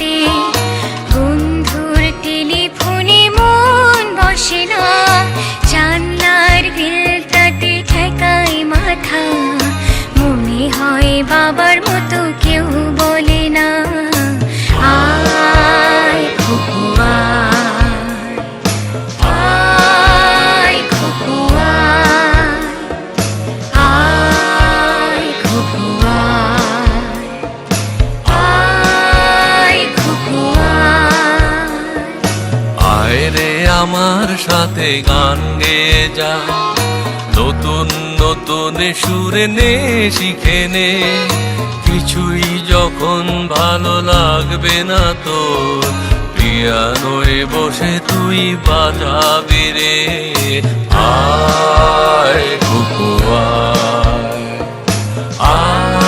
হয় যখন আর কিছুতে আমার সাথে গান গেয়ে যা। নতুন নতুন সুরে নে, শিখে নে। কিছুই যখন ভালো লাগবে না তোর, পিয়ানোয় বসে তুই বাজাবি রে। আয় খুকু আয়। আয়।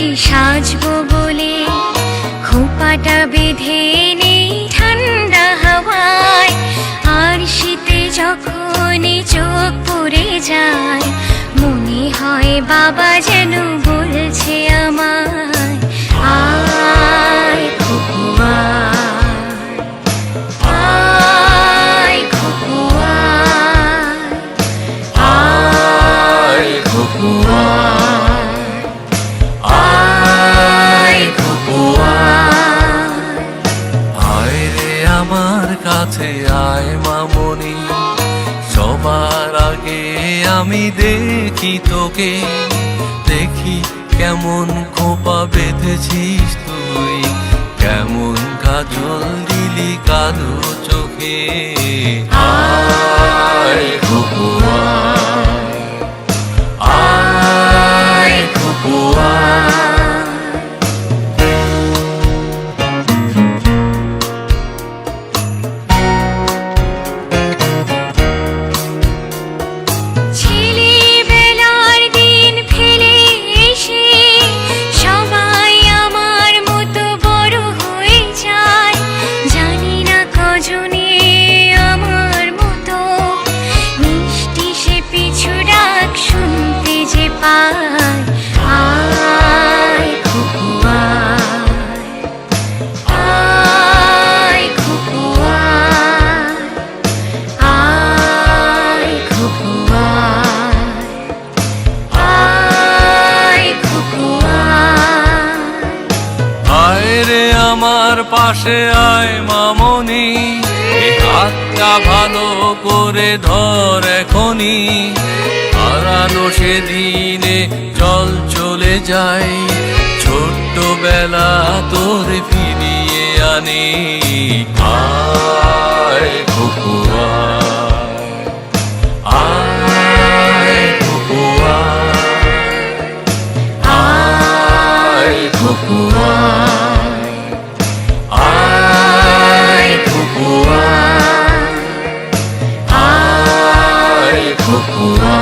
আসি সাজবো বলে খোপাটা বেঁধে নেই ঠান্ডা হাওয়ায়। আর শীতে যখন চোখ পড়ে যায়, মনে হয় বাবা যেন আগে আমি দেখি তোকে। দেখি কেমন খোপা বেঁধেছিস তুই, কেমন কাজল দিলি কালো চোখে। আয় আমার পাশে আয় মামনি। হাতটা ভালো করে ধর এখনি হারানো সেদিনে জল চলে যায়। ছোট্টবেলা তোর ফিরিয়ে আনি। আয় খুকু oh, oh.